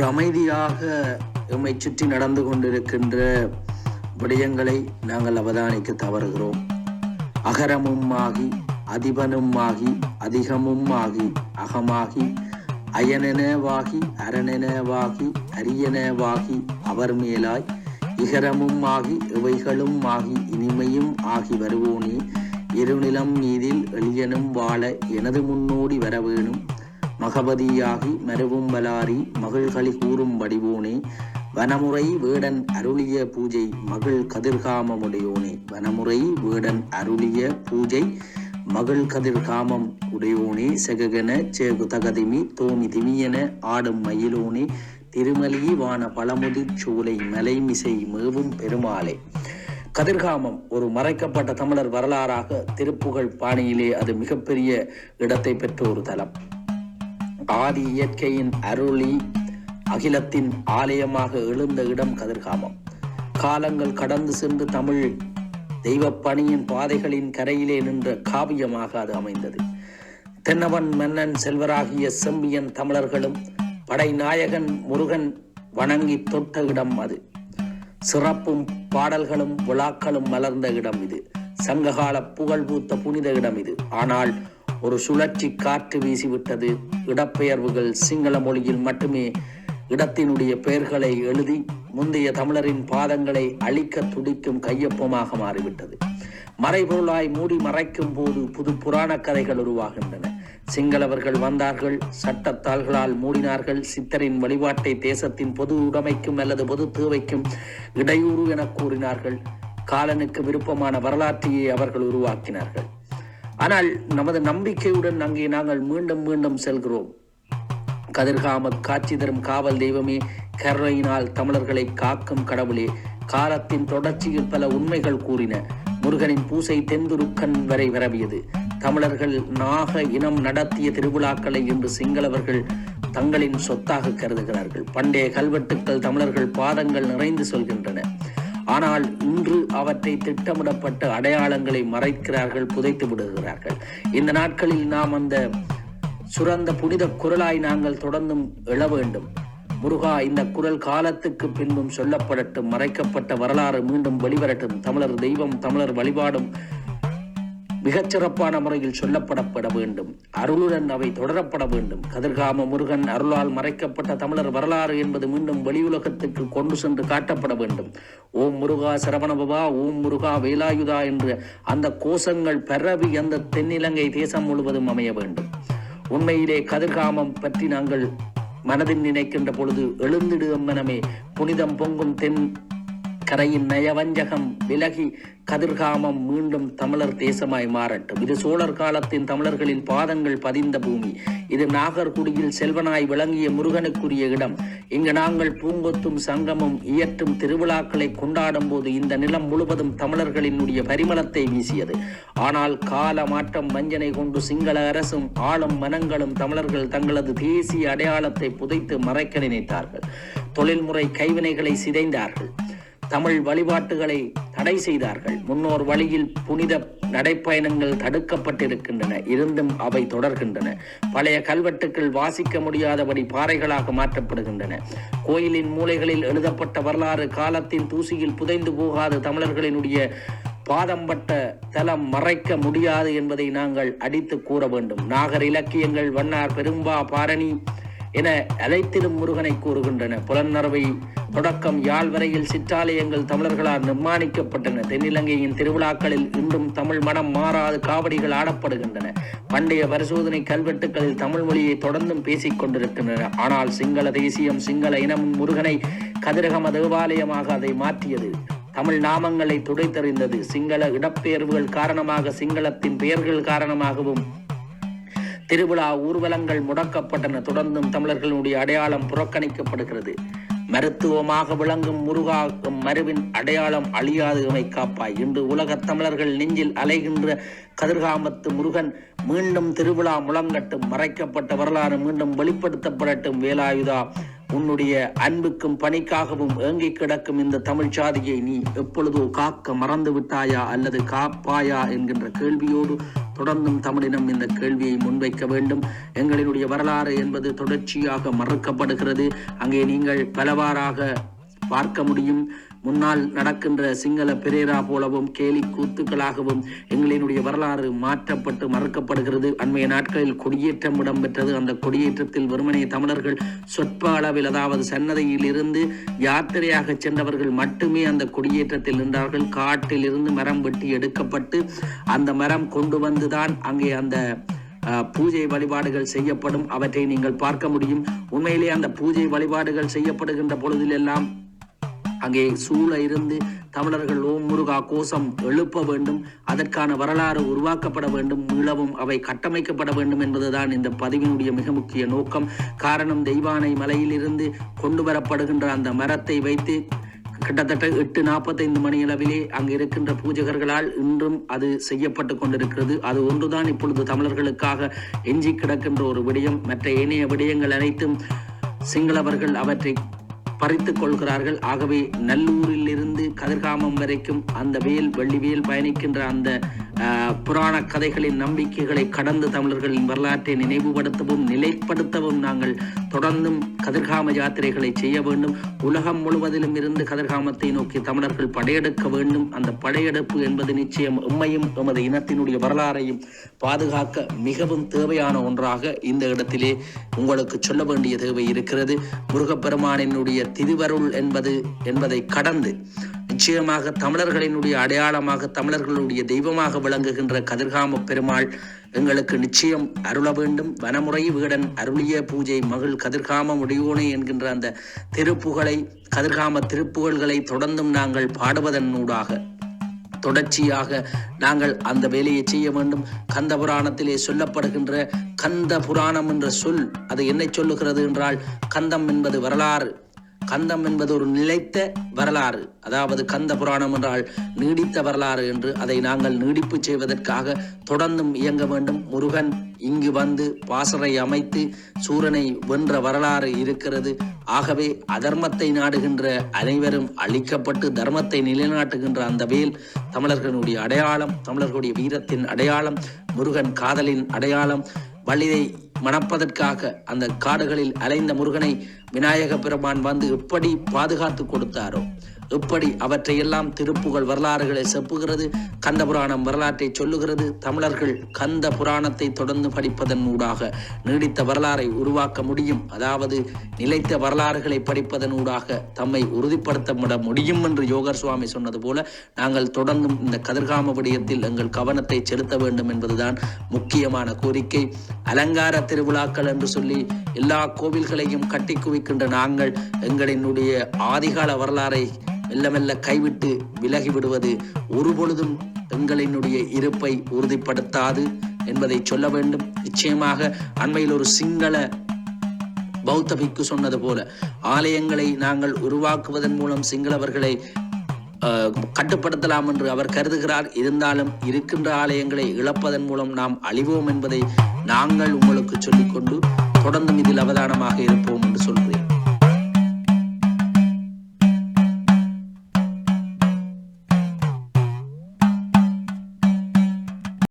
ஒரு அமைதியாக எம்மை சுற்றி நடந்து கொண்டிருக்கின்ற விடயங்களை நாங்கள் அவதானிக்க தவறுகிறோம். அகரமும் ஆகி அதிபனும் ஆகி அதிகமும் ஆகி அகமாகி அயனெனவாகி அரணெனவாகி அரியனவாகி அவர் மேலாய் இகரமும் ஆகி இவைகளும் ஆகி இனிமையும் ஆகி வருவோனே. இருநிலம் மீதில் எளியனும் வாழ எனது முன்னோடி வரவேணும். மகபதியாகி மருவும் வலாரி மகள்களி கூறும் வடிவோனே. வனமுறை வேடன் அருளிய பூஜை மகள் கதிர்காமமுடையோனே. வனமுறை வேடன் அருளிய பூஜை மகள் கதிர்காமம் உடையோனே. செககன சேகு தகதிமி தோமி திமியன ஆடும் மயிலோனே. திருமலி வான பழமுதிர் சூலை மலைமிசை மேவும் பெருமாளே. கதிர்காமம் ஒரு மறைக்கப்பட்ட தமிழர் வரலாறாக திருப்புகழ் பாணியிலே அது மிகப்பெரிய இடத்தை பெற்ற ஒரு தலம். ஆதி இயற்கையின் அருளி அகிலத்தின் ஆலயமாக எழுந்த இடம் கதிர்காமம். காலங்கள் கடந்து சென்று தமிழ் தெய்வப் பணியின் பாதைகளின் கரையிலே நின்ற காவியமாக அது அமைந்தது. தென்னவன் மன்னன் செல்வராகிய செம்பியன் தமிழர்களும் படைநாயகன் முருகன் வணங்கி தொட்ட இடம் அது. சிறப்பும் பாடல்களும் விழாக்களும் மலர்ந்த இடம் இது. சங்ககால புகழ் பூத்த புனித இடம் இது. ஆனால் ஒரு சுழற்சி காற்று வீசிவிட்டது. இடப்பெயர்வுகள் சிங்கள மொழியில் மட்டுமே இடத்தினுடைய பெயர்களை எழுதி முந்தைய தமிழரின் பாதங்களை அழிக்க துடிக்கும் கையொப்பமாக மாறிவிட்டது. மறைபொருளாய் மூடி மறைக்கும் போது புது புராண கதைகள் உருவாகின்றன. சிங்களவர்கள் வந்தார்கள் சட்டத்தாள்களால் மூடினார்கள் சித்தரின் வழிபாட்டை தேசத்தின் பொது உடைமைக்கும் அல்லது பொது தேவைக்கும் இடையூறு என கூறினார்கள். காலனுக்கு விருப்பமான வரலாற்றையே அவர்கள் உருவாக்கினார்கள். ஆனால் நமது நம்பிக்கையுடன் அங்கே நாங்கள் மீண்டும் மீண்டும் செல்கிறோம். கதிர்காம காட்சி தரும் காவல் தெய்வமே கருணையினால் தமிழர்களை காக்கும் கடவுளே. காலத்தின் தொடர்ச்சியில் பல உண்மைகள் கூறின. முருகனின் பூசை தென்துருக்கன் வரை விரவியது தமிழர்கள் நாக இனம் நடத்திய திருவிழாக்களை இன்று சிங்களவர்கள் தங்களின் சொத்தாக கருதுகிறார்கள். பண்டைய கல்வெட்டுக்கள் தமிழர்கள் பாதங்கள் நிறைந்து சொல்கின்றன. ஆனால் இன்று அவற்றை திட்டமிடப்பட்ட அடையாளங்களை மறைக்கிறார்கள் புதைத்து விடுகிறார்கள். இந்த நாட்களில் நாம் அந்த சுரந்த புனித குரலாய் நாங்கள் தொடர்ந்தும் எழ வேண்டும். முருகா இந்த குரல் காலத்துக்கு பின்பும் சொல்லப்படட்டும் மறைக்கப்பட்ட வரலாறு மீண்டும் வெளிவரட்டும். தமிழர் தெய்வம் தமிழர் வழிபாடும் மிகச்சிறப்பான முறையில் சொல்லப்படப்பட வேண்டும். அருளுடன் அவை தொடரப்பட வேண்டும். கதிர்காம முருகன் அருளால் மறைக்கப்பட்ட தமிழர் வரலாறு என்பது மீண்டும் வெளியுலகத்துக்கு கொண்டு சென்று காட்டப்பட வேண்டும். ஓம் முருகா சரவணபவா ஓம் முருகா வேலாயுதா என்று அந்த கோஷங்கள் பரவி அந்த தென்னிலங்கை தேசம் முழுவதும் அமைய வேண்டும். உண்மையிலே கதிர்காமம் பற்றி நாங்கள் மனதில் நினைக்கின்ற பொழுது எழுந்திடு மனமே புனிதம் பொங்கும் தென் கரையின் நயவஞ்சகம் விலகி கதிர்காமம் மீண்டும் தமிழர் தேசமாய் மாறட்டும். இது சோழர் காலத்தின் தமிழர்களின் பாதங்கள் பதிந்த பூமி. இது நாகர்குடியில் செல்வனாய் விளங்கிய முருகனுக்குரிய இடம். இங்கு நாங்கள் பூங்கொத்தும் சங்கமும் இயற்றும் திருவிழாக்களை கொண்டாடும் போது இந்த நிலம் முழுவதும் தமிழர்களினுடைய பரிமளத்தை வீசியது. ஆனால் கால மாற்றம் வஞ்சனை கொண்டு சிங்கள அரசும் ஆளும் மனங்களும் தமிழர்கள் தங்களது தேசிய அடையாளத்தை புதைத்து மறைக்க நினைத்தார்கள். தொழில்முறை கைவினைகளை சிதைந்தார்கள். தமிழ் வழிபாட்டுகளை தடை செய்தார்கள். முன்னோர் வழியில் புனித நடைப்பயணங்கள் தடுக்கப்பட்டிருக்கின்றன. இருந்தும் அவை தொடர்கின்றன. பழைய கல்வெட்டுக்கள் வாசிக்க முடியாதபடி பாறைகளாக மாற்றப்படுகின்றன. கோயிலின் மூலைகளில் எழுதப்பட்ட வரலாறு காலத்தின் தூசியில் புதைந்து போகாத தமிழர்களினுடைய பாதம்பட்ட தலம் மறைக்க முடியாது என்பதை நாங்கள் அடித்து கூற வேண்டும். நாகர் இலக்கியங்கள் வண்ணார் பெரும்பா பாரணி என அனைத்திலும் முருகனை கூறுகின்றன. புலன்னரவை தொடக்கம் யாழ் வரையில் சிற்றாலயங்கள் தமிழர்களால் நிர்மாணிக்கப்பட்டன. தென்னிலங்கையின் திருவிழாக்களில் இன்றும் தமிழ் மனம் மாறாது காவடிகள் ஆடப்படுகின்றன. பண்டைய பரிசோதனை கல்வெட்டுகளில் தமிழ் மொழியை தொடர்ந்தும் பேசிக் கொண்டிருக்கின்றன. ஆனால் சிங்கள தேசியம் சிங்கள இனமும் முருகனை கதிரகம தேவாலயமாக அதை மாற்றியது. தமிழ் நாமங்களை துடைத்தறிந்தது. சிங்கள இடப்பெயர்வுகள் காரணமாக சிங்களத்தின் பெயர்கள் காரணமாகவும் திருவிழா ஊர்வலங்கள் முடக்கப்பட்டன. தொடர்ந்தும் தமிழர்களுடைய அடையாளம் புறக்கணிக்கப்படுகிறது. மருத்துவமாக விளங்கும் முருகா மருவின் அடையாளம் அழியாதுகமை காப்பாய். இன்று உலகத் தமிழர்கள் நெஞ்சில் அலைகின்ற கதிர்காமத்து முருகன் மீண்டும் திருவிழா முழங்கட்டும் மறைக்கப்பட்ட வரலாறு மீண்டும் வெளிப்படுத்தப்படட்டும். வேலாயுதா உன்னுடைய அன்புக்கும் பணிக்காகவும் ஏங்கிக் கிடக்கும் இந்த தமிழ் சாதியை நீ எப்பொழுதோ காக்க மறந்து விட்டாயா அல்லது காப்பாயா என்கின்ற கேள்வியோடு தொடர்ந்தும் தமிழினம் இந்த கேள்வியை முன்வைக்க வேண்டும். எங்களினுடைய வரலாறு என்பது தொடர்ச்சியாக மறுக்கப்படுகிறது. அங்கே நீங்கள் பலவாறாக பார்க்க முடியும். முன்னால் நடக்கின்ற சிங்கள பிரேரா போலவும் கேலி கூத்துக்களாகவும் எங்களினுடைய வரலாறு மாற்றப்பட்டு மறுக்கப்படுகிறது. அண்மைய நாட்களில் கொடியேற்றம் இடம்பெற்றது. அந்த கொடியேற்றத்தில் வெறுமனே தமிழர்கள் சொற்ப அளவில் அதாவது சன்னதியில் இருந்து யாத்திரையாக சென்றவர்கள் மட்டுமே அந்த கொடியேற்றத்தில் நின்றார்கள். காட்டில் இருந்து மரம் வெட்டி எடுக்கப்பட்டு அந்த மரம் கொண்டு வந்துதான் அங்கே அந்த பூஜை வழிபாடுகள் செய்யப்படும். அவற்றை நீங்கள் பார்க்க முடியும். உண்மையிலே அந்த பூஜை வழிபாடுகள் செய்யப்படுகின்ற பொழுதிலெல்லாம் அங்கே சூழ இருந்து தமிழர்கள் ஓம் முருகா கோஷம் எழுப்ப வேண்டும். அதற்கான வரலாறு உருவாக்கப்பட வேண்டும். மீளவும் அவை கட்டமைக்கப்பட வேண்டும் என்பதுதான் இந்த பதிவினுடைய மிக முக்கிய நோக்கம். காரணம் தெய்வானை மலையிலிருந்து கொண்டு வரப்படுகின்ற அந்த மரத்தை வைத்து கிட்டத்தட்ட எட்டு நாற்பத்தைந்து மணி அளவிலே அங்கு இருக்கின்ற பூஜகர்களால் இன்றும் அது செய்யப்பட்டு கொண்டிருக்கிறது. அது ஒன்றுதான் இப்பொழுது தமிழர்களுக்காக எஞ்சி கிடக்கின்ற ஒரு விடயம். மற்ற ஏனைய விடயங்கள் அனைத்தும் சிங்களவர்கள் அவற்றை பறித்துக் கொள்கிறார்கள். ஆகவே நல்லூரிலிருந்து கதிர்காமம் வரைக்கும் அந்த வேல் வெள்ளிவேல் பயணிக்கின்ற அந்த புராண கதைகளின் நம்பிக்கைகளை கடந்து தமிழர்களின் வரலாற்றை நினைவுபடுத்தவும் நிலைப்படுத்தவும் நாங்கள் தொடர்ந்தும் கதிர்காம யாத்திரைகளை செய்ய வேண்டும். உலகம் முழுவதிலும் இருந்து கதிர்காமத்தை நோக்கி தமிழர்கள் படையெடுக்க வேண்டும். அந்த படையெடுப்பு என்பது நிச்சயம் உண்மையும் எமது இனத்தினுடைய வரலாறையும் பாதுகாக்க மிகவும் தேவையான ஒன்றாக இந்த இடத்திலே உங்களுக்கு சொல்ல வேண்டிய தேவை இருக்கிறது. முருகப்பெருமானினுடைய திருவருள் என்பது என்பதை கடந்து நிச்சயமாக தமிழர்களினுடைய அடையாளமாக தமிழர்களுடைய தெய்வமாக விளங்குகின்ற கதிர்காம பெருமாள் எங்களுக்கு நிச்சயம் அருள வேண்டும். வனமுறை வீடன் அருளிய பூஜை மகள் கதிர்காம முடியோனே என்கின்ற அந்த திருப்புகளை கதிர்காம திருப்புகழ்களை தொடர்ந்தும் நாங்கள் பாடுவதன் நூடாக தொடர்ச்சியாக நாங்கள் அந்த வேலையை செய்ய வேண்டும். கந்த புராணத்திலே சொல்லப்படுகின்ற கந்த புராணம் என்ற சொல் அது என்னை சொல்லுகிறது என்றால் கந்தம் என்பது வரலாறு. கந்தம் என்பது ஒரு நிலைத்த வரலாறு. அதாவது கந்த புராணம் என்றால் நீடித்த வரலாறு என்று அதை நாங்கள் நீடிப்பு செய்வதற்காக தொடர்ந்தும் இயங்க வேண்டும். முருகன் இங்கு வந்து பாசறை அமைத்து சூரனை வென்ற வரலாறு இருக்கிறது. ஆகவே அதர்மத்தை நாடுகின்ற அனைவரும் அழிக்கப்பட்டு தர்மத்தை நிலைநாட்டுகின்ற அந்த வேல் தமிழர்களுடைய அடையாளம் தமிழர்களுடைய வீரத்தின் அடையாளம் முருகன் காதலின் அடையாளம் வள்ளிதை மணப்பதற்காக அந்த காடுகளில் அலைந்த முருகனை விநாயக பெருமான் வந்து எப்படி பாதுகாத்து கொடுத்தாரோ எப்படி அவற்றையெல்லாம் திருப்புகழ் வரலாறுகளை செப்புகிறது? கந்த புராணம் வரலாற்றை சொல்லுகிறது. தமிழர்கள் கந்த புராணத்தை தொடர்ந்து படிப்பதன் ஊடாக நீடித்த வரலாறை உருவாக்க முடியும். அதாவது நிலைத்த வரலாறுகளை படிப்பதன் ஊடாக தம்மை உறுதிப்படுத்தமிட முடியும் என்று யோகர் சுவாமி சொன்னது போல நாங்கள் தொடர்ந்தும் இந்த கதிர்காம விடயத்தில் எங்கள் கவனத்தை செலுத்த வேண்டும் என்பதுதான் முக்கியமான கோரிக்கை. அலங்கார திருவிழாக்கள் என்று சொல்லி எல்லா கோவில்களையும் கட்டி குவிக்கின்ற நாங்கள் எங்களினுடைய ஆதிகால வரலாறை மெல்ல மெல்ல கைவிட்டு விலகி விடுவது ஒரு பொழுதும் இருப்பை உறுதிப்படுத்தாது என்பதை சொல்ல வேண்டும். நிச்சயமாக அண்மையில் ஒரு சிங்கள பௌத்த பிக்கு சொன்னது போல ஆலயங்களை நாங்கள் உருவாக்குவதன் மூலம் சிங்களவர்களை கட்டுப்படுத்தலாம் என்று அவர் கருதுகிறார். இருந்தாலும் இருக்கின்ற ஆலயங்களை இழப்பதன் மூலம் நாம் அழிவோம் என்பதை நாங்கள் உங்களுக்கு சொல்லிக்கொண்டு தொடர்ந்தும் இதில் அவதானமாக இருப்போம்